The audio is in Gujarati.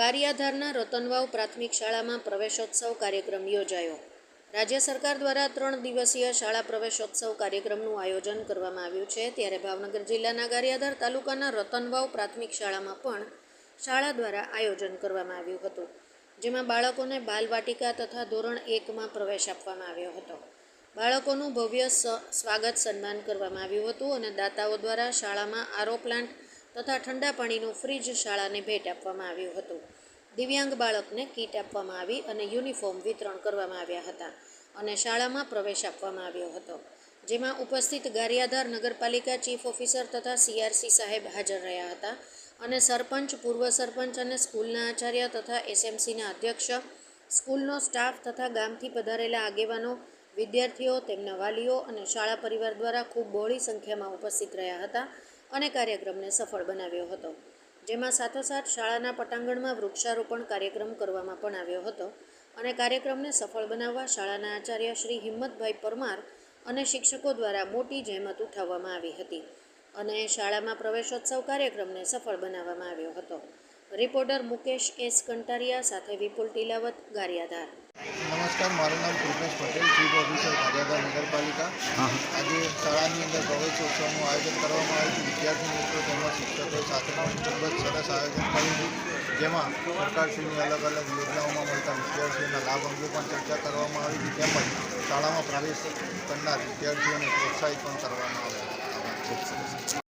ગારિયાધારના રતનવાવ પ્રાથમિક શાળામાં પ્રવેશોત્સવ કાર્યક્રમ યોજાયો. રાજ્ય સરકાર દ્વારા ત્રણ દિવસીય શાળા પ્રવેશોત્સવ કાર્યક્રમનું આયોજન કરવામાં આવ્યું છે. ત્યારે ભાવનગર જિલ્લાના ગારિયાધાર તાલુકાના રતનવાવ પ્રાથમિક શાળામાં પણ શાળા દ્વારા આયોજન કરવામાં આવ્યું હતું, જેમાં બાળકોને બાલવાટિકા તથા ધોરણ એકમાં પ્રવેશ આપવામાં આવ્યો હતો. બાળકોનું ભવ્ય સ્વાગત સન્માન કરવામાં આવ્યું હતું અને દાતાઓ દ્વારા શાળામાં આરો પ્લાન્ટ તથા ઠંડા પાણીનું ફ્રીજ શાળાને ભેટ આપવામાં આવ્યું હતું. દિવ્યાંગ બાળકને કીટ આપવામાં આવી અને યુનિફોર્મ વિતરણ કરવામાં આવ્યા હતા અને શાળામાં પ્રવેશ આપવામાં આવ્યો હતો. જેમાં ઉપસ્થિત ગારિયાધાર નગરપાલિકા ચીફ ઓફિસર તથા સીઆરસી સાહેબ હાજર રહ્યા હતા અને સરપંચ, પૂર્વ સરપંચ અને સ્કૂલના આચાર્ય તથા એસએમસીના અધ્યક્ષ, સ્કૂલનો સ્ટાફ તથા ગામથી પધારેલા આગેવાનો, વિદ્યાર્થીઓ, તેમના વાલીઓ અને શાળા પરિવાર દ્વારા ખૂબ બહોળી સંખ્યામાં ઉપસ્થિત રહ્યા હતા અને કાર્યક્રમને સફળ બનાવ્યો હતો. જેમાં સાથોસાથ શાળાના પટાંગણમાં વૃક્ષારોપણ કાર્યક્રમ કરવામાં પણ આવ્યો હતો અને કાર્યક્રમને સફળ બનાવવા શાળાના આચાર્ય શ્રી હિંમતભાઈ પરમાર અને શિક્ષકો દ્વારા મોટી જહેમત ઉઠાવવામાં આવી હતી અને શાળામાં પ્રવેશોત્સવ કાર્યક્રમને સફળ બનાવવામાં આવ્યો હતો. રિપોર્ટર મુકેશ એસ કંટારિયા સાથે વિપુલ ટીલાવત ગારિયાધાર. નમસ્કાર, મારું નામ કૃપેશ પટેલ નગરપાલિકા. આજે શાળાની અંદર પ્રવેશ ઉત્સવનું આયોજન કરવામાં આવ્યું હતું વિદ્યાર્થી મિત્રો તેમજ શિક્ષકો સાથેનું ખૂબ જ સરસ આયોજન કર્યું હતું જેમાં સરકારશ્રીની અલગ અલગ યોજનાઓમાં મળતા વિદ્યાર્થીઓના લાભ અંગે પણ ચર્ચા કરવામાં આવી હતી તેમજ શાળામાં પ્રવેશ કરનાર વિદ્યાર્થીઓને પ્રોત્સાહિત પણ કરવામાં આવ્યા